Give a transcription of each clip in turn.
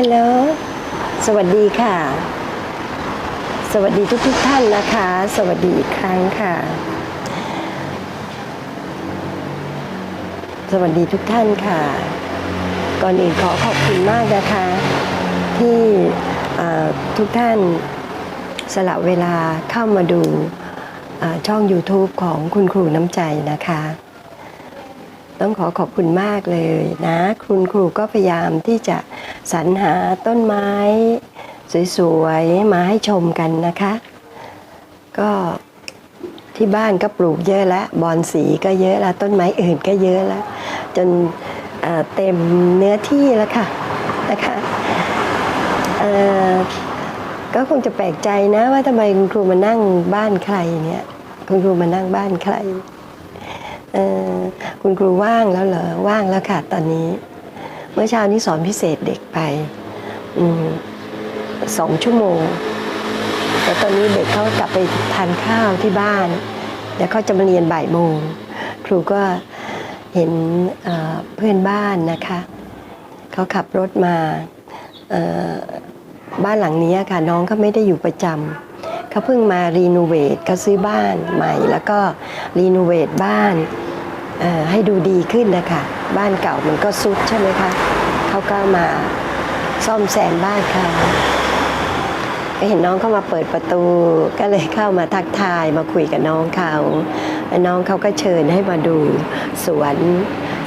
ฮัลโหลสวัสดีค่ะ สวัสดีทุกทุกท่านนะคะ สวัสดีอีกครั้งค่ะ สวัสดีทุกท่านค่ะ ก่อนอื่นขอขอบคุณมากนะคะ ที่ทุกท่านสละเวลาเข้ามาดูช่อง YouTube ของคุณครูน้ำใจนะคะ ต้องขอขอบคุณมากเลยนะ คุณครูก็พยายามที่จะ สรรหาต้นไม้สวยๆ มาให้ชมกันนะคะ ก็ที่บ้านก็ปลูกเยอะแล้วบอนสีก็เยอะแล้วต้นไม้อื่นก็เยอะแล้ว จนเต็มเนื้อที่แล้วค่ะนะคะก็คงจะแปลกใจนะว่าทำไมคุณครูมานั่งบ้านใครเนี่ยคุณครูมานั่งบ้านใครคุณครูว่างแล้วเหรอว่างแล้วค่ะตอนนี้ เมื่อเช้านี้สอนพิเศษเด็กไปอสองชั่วโมง แล้วตอนนี้เด็กเขากลับไปทานข้าวที่บ้านเดี๋ยวเขาจะมาเรียนบ่ายโมง ครูก็เห็นเพื่อนบ้านนะคะเขาขับรถมาบ้านหลังนี้ค่ะน้องเขาไม่ได้อยู่ประจำเขาเพิ่งมารีโนเวทเขาซื้อบ้านใหม่ แล้วก็รีโนเวทบ้านให้ดูดีขึ้นนะคะ บ้านเก่ามันก็ซุดใช่ไหมคะเขาก็มาซ่อมแซมบ้านเขาก็เห็นน้องเข้ามาเปิดประตู ก็เลยเข้ามาทักทายมาคุยกับน้องเขาน้องเขาก็เชิญให้มาดูสวน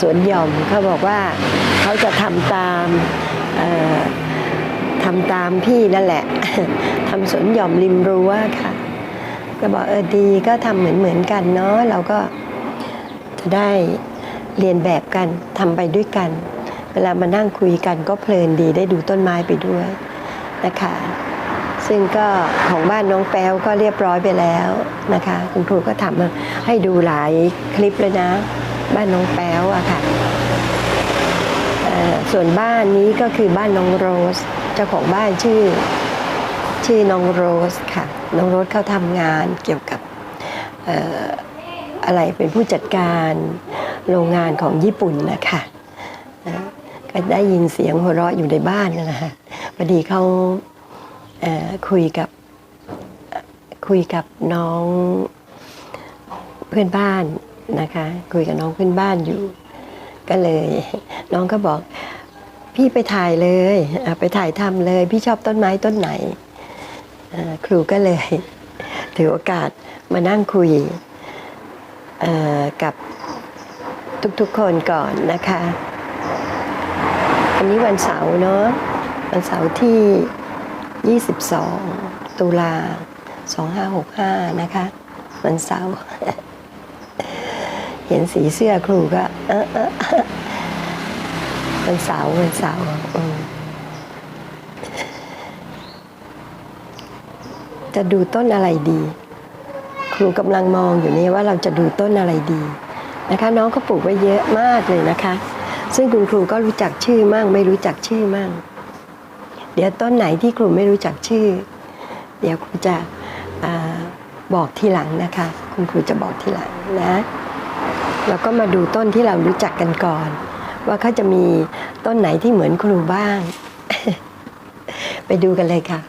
สวนหย่อมเขาบอกว่าเขาจะทำตามทำตามพี่นั่นแหละทำสวนหย่อมริมรั้วค่ะ ก็บอกเออดีก็ทำเหมือนเหมือนกันเนาะเราก็จะได้ เรียนแบบกันทำไปด้วยกัน เวลามานั่งคุยกันก็เพลินดีได้ดูต้นไม้ไปด้วยนะคะซึ่งก็ของบ้านน้องแป๊วก็เรียบร้อยไปแล้วนะคะ คุณครูก็ทำให้ดูหลายคลิปเลยนะ บ้านน้องแป๊วอะค่ะเอ่อส่วนบ้านนี้ก็คือบ้านน้องโรส เจ้าของบ้านชื่อชื่อน้องโรสค่ะน้องโรสเขาทำงานเกี่ยวกับอออะไรเป็นผู้จัดการ โรงงานของญี่ปุ่นนะคะเอ่อก็ได้ยินเสียงหัวเราะอยู่ในบ้านนั่นแหละคะพอดีเขาคุยกับคุยกับน้องเพื่อนบ้านนะคะ คุยกับน้องเพื่อนบ้านอยู่ ก็เลย น้องก็บอก พี่ไปถ่ายเลยไปถ่ายทำเลย พี่ชอบต้นไม้ต้นไหนครูก็เลย ถือโอกาสมานั่งคุยกับ ทุกๆคนก่อนนะคะ อันนี้วันเสาร์เนาะวันเสาร์ที่ 22 ตุลา 2565 นะคะ วันเสาร์เห็นสีเสื้อครูก็เออเออวันเสาร์วันเสาร์จะดูต้นอะไรดี ครูกำลังมองอยู่นี่ว่าเราจะดูต้นอะไรดี นะคะน้องก็ปลูกไว้เยอะมากเลยนะคะ ซึ่งคุณครูก็รู้จักชื่อมั่ง ไม่รู้จักชื่อมั่ง เดี๋ยวต้นไหนที่ครูไม่รู้จักชื่อ เดี๋ยวครูจะอบอกทีหลังนะคะ คุณครูจะบอกทีหลังนะเราก็มาดูต้นที่เรารู้จักกันก่อน ว่าเขาจะมีต้นไหนที่เหมือนครูบ้าง ไปดูกันเลยค่ะ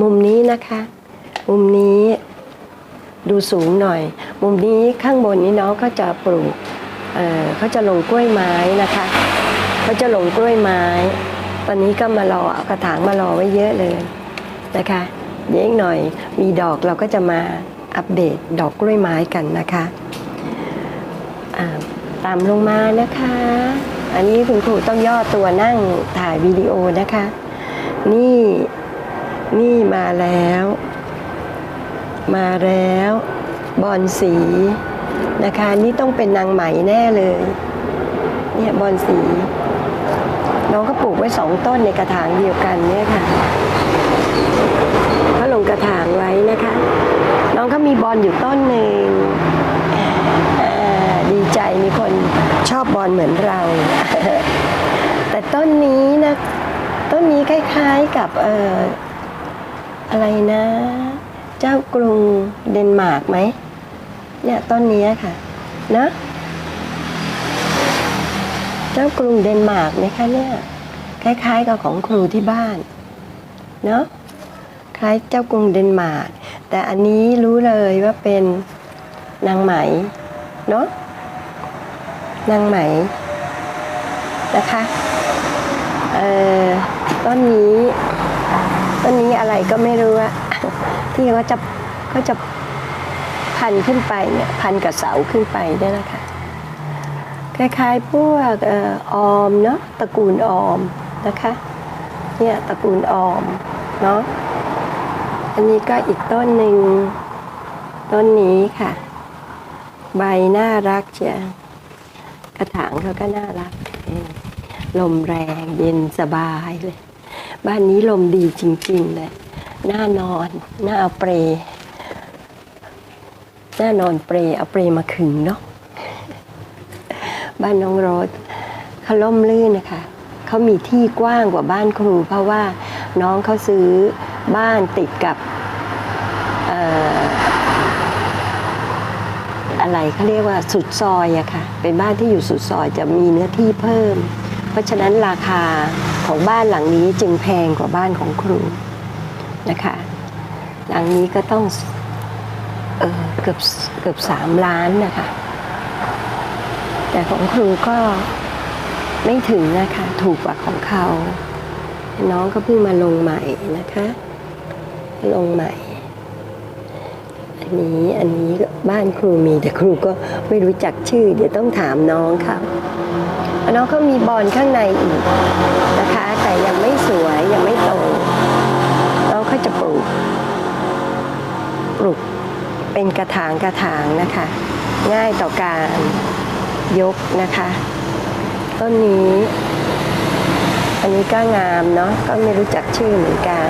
มุมนี้นะคะ มุมนี้ดูสูงหน่อย มุมนี้ข้างบนนี้น้องก็จะปลูกเเขาจะลงกล้วยไม้นะคะเขาจะลงกล้วยไม้ ตอนนี้ก็มารอเอากระถางมารอไว้เยอะเลยนะคะเดี๋ยวอีกหน่อยมีดอกเราก็จะมาอัปเดตดอกกล้วยไม้กันนะคะตามลงมานะคะ อันนี้คุณครูต้องย่อตัวนั่งถ่ายวิดีโอนะคะ นี่นี่มาแล้ว มาแล้วบอนสีนะคะ นี่ต้องเป็นนางไหมแน่เลย เนี่ยบอนสีน้องก็ปลูกไว้สองต้นในกระถางเดียวกันเนี่ยค่ะก็ลงกระถางไว้นะคะ น้องก็มีบอลอยู่ต้นหนึ่งดีใจมีคนชอบบอลเหมือนเรา แต่ต้นนี้นะ ต้นนี้คล้ายๆกับเอ่ออะไรนะ เจ้ากรุงเดนมาร์กไหมเนี่ยต้นนี้ค่ะนะเจ้ากรุงเดนมาร์กไหมคะเนี่ยคล้ายๆกับของครูที่บ้านเนาะคล้ายเจ้ากรุงเดนมาร์กแต่อันนี้รู้เลยว่าเป็นนางไหมเนาะนางไหมนะคะเอ่อต้นนี้ต้นนี้อะไรก็ไม่รู้อะ ที่เขาจะเขาจะพันขึ้นไปเนี่ยพันกับเสาขึ้นไปเนี่ยนะคะคล้ายๆพวกออมเนาะตระกูลออมนะคะเนี่ยตระกูลออมเนาะอันนี้ก็อีกต้นหนึ่งต้นนี้ค่ะ ใบน่ารักเชียกระถางเขาก็น่ารัก ลมแรงเย็นสบายเลย บ้านนี้ลมดีจริง ๆ เลย หน่านอน หน่าเอาเปรหน่านอนเปรเอาเปรมาขึงเนาะบ้านน้องโรสเขาล่มลื่นนะคะเขามีที่กว้างกว่าบ้านครู เพราะว่าน้องเขาซื้อบ้านติดกับอะไรเขาเรียกว่าสุดซอยอะค่ะ เป็นบ้านที่อยู่สุดซอยจะมีเนื้อที่เพิ่ม เพราะฉะนั้นราคาของบ้านหลังนี้จึงแพงกว่าบ้านของครู นะคะ หลังนี้ก็ต้องเออเกือบเกือบสามล้านนะคะ แต่ของครูก็ไม่ถึงนะคะ ถูกกว่าของเขา น้องก็เพิ่งมาลงใหม่นะคะ ลงใหม่ อันนี้อันนี้บ้านครูมีแต่ครูก็ไม่รู้จักชื่อ เดี๋ยวต้องถามน้องเขาน้องก็มีบอลข้างในอีกนะคะ แต่ยังไม่สวยยังไม่ โตน้องเขาจะปลูก ปลูกเป็นกระถางกระถางนะคะ ง่ายต่อการยกนะคะ ต้นนี้ อันนี้ก็งามเนาะก็ไม่รู้จักชื่อเหมือนกัน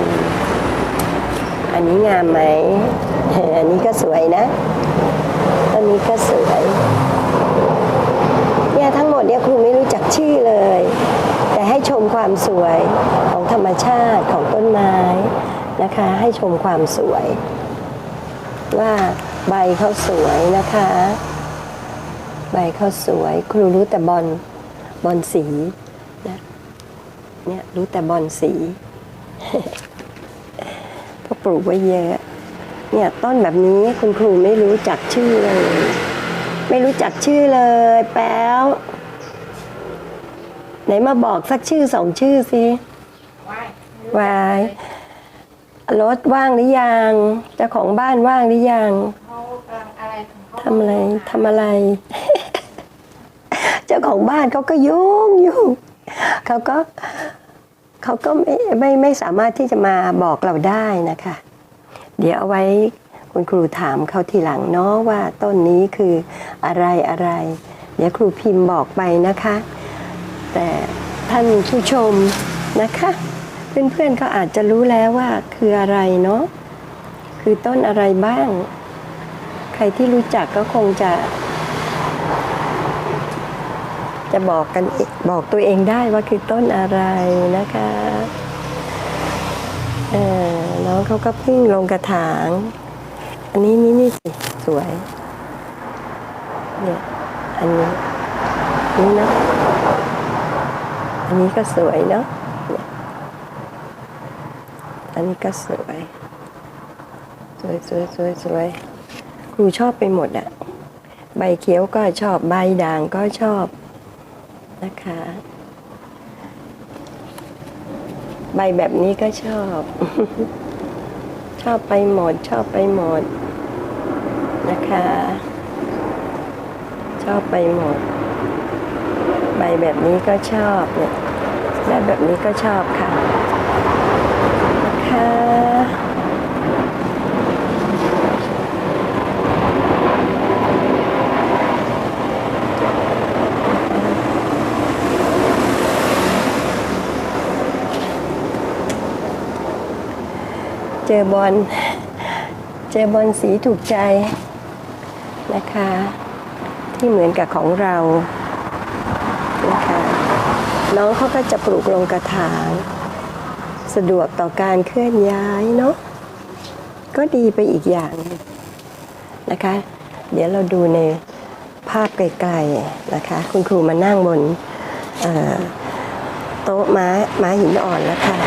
อันนี้งามไหมอันนี้ก็สวยนะต้นนี้ก็สวยเนี่ยทั้งหมดเนี่ยครูไม่รู้จักชื่อเลย แต่ให้ชมความสวยของธรรมชาติของต้นไม้ นะคะให้ชมความสวย ว่าใบเขาสวยนะคะ ใบเขาสวย ครูรู้แต่บอลบอลสีนะเนี่ยรู้แต่บอลสีก็ปลูกไว้เยอะ เนี่ยต้นแบบนี้คุณครูไม่รู้จักชื่อเลย ไม่รู้จักชื่อเลย แป๊วไหนมาบอกสักชื่อสองชื่อสิวาย รถว่างหรือยังเจ้าของบ้านว่างหรือยังเขากำลังอะไรของเขาทำอะไรทำอะไร เจ้าของบ้านเขาก็ยุ่งยุ่งเขาก็เขาก็ไม่ไม่ไม่สามารถที่จะมาบอกเราได้นะคะ เดี๋ยวเอาไว้คุณครูถามเขาทีหลังเนาะว่าต้นนี้คืออะไรอะไร เดี๋ยวครูพิมพ์บอกไปนะคะ แต่ท่านผู้ชมนะคะ เพื่อนๆก็อาจจะรู้แล้วว่าคืออะไรเนาะคือต้นอะไรบ้าง ใครที่รู้จักก็คงจะ จะบอกกันบอกตัวเองได้ว่าคือต้นอะไรนะคะเออน้องเขาก็พิ่งลงกระถาง อันนี้นี่นี่สิสวยเนี่ยอันนี้นี่เนาะอันนี้ก็สวยเนาะ อันนี้ก็สวย สวยสวยสวยสวยครูชอบไปหมดอะใบเขียวก็ชอบใบด่างก็ชอบนะคะ ใบแบบนี้ก็ชอบ ชอบไปหมด ชอบไปหมดนะคะ ชอบไปหมด ใบแบบนี้ก็ชอบเนี่ยใบแบบนี้ก็ชอบค่ะ เจอบอลเจอบอลสีถูกใจนะคะ ที่เหมือนกับของเรานะคะน้องเขาก็จะปลูกลงกระถาง สะดวกต่อการเคลื่อนย้ายเนาะก็ดีไปอีกอย่างนะคะ เดี๋ยวเราดูในภาพไกลๆนะคะ คุณครูมานั่งบนโต๊ะม้าม้าหินอ่อนแล้วค่ะ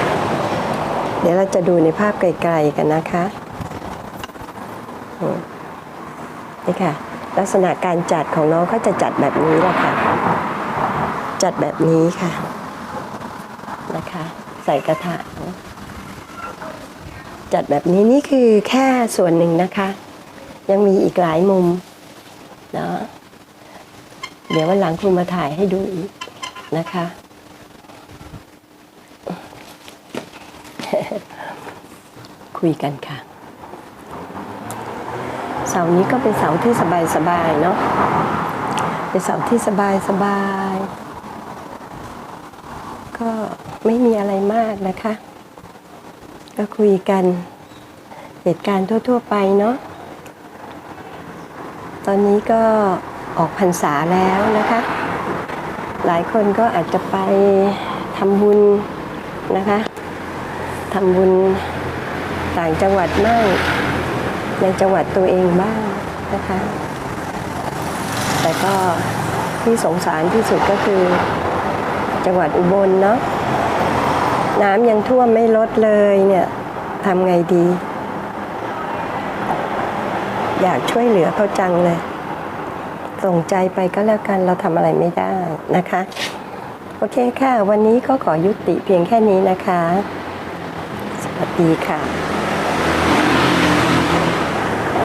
เดี๋ยวเราจะดูในภาพไกลๆกันนะคะอืมนี่ค่ะ ลักษณะการจัดของน้องเขาจะจัดแบบนี้แหละค่ะ จัดแบบนี้ค่ะนะคะ ใส่กระถางจัดแบบนี้นี่คือแค่ส่วนหนึ่งนะคะ ยังมีอีกหลายมุมเนาะเดี๋ยววันหลังครูมาถ่ายให้ดูอีกนะคะ คุยกันค่ะ เสาร์นี้ก็เป็นเสาร์ที่สบายๆเนาะเป็นเสาร์ที่สบายๆก็ไม่มีอะไรมากนะคะ ก็คุยกันเหตุการณ์ทั่ว ๆ ไปเนาะตอนนี้ก็ออกพรรษาแล้วนะคะ หลายคนก็อาจจะไปทำบุญนะคะ ทำบุญต่างจังหวัดบ้างในจังหวัดตัวเองบ้างนะคะ แต่ก็ที่สงสารที่สุดก็คือ จังหวัดอุบลเนาะน้ำยังท่วมไม่ลดเลยเนี่ยทำไงดี อยากช่วยเหลือเขาจังเลย ส่งใจไปก็แล้วกันเราทำอะไรไม่ได้นะคะ โอเคค่ะ วันนี้ก็ขอยุติเพียงแค่นี้นะคะ สดีค่ะ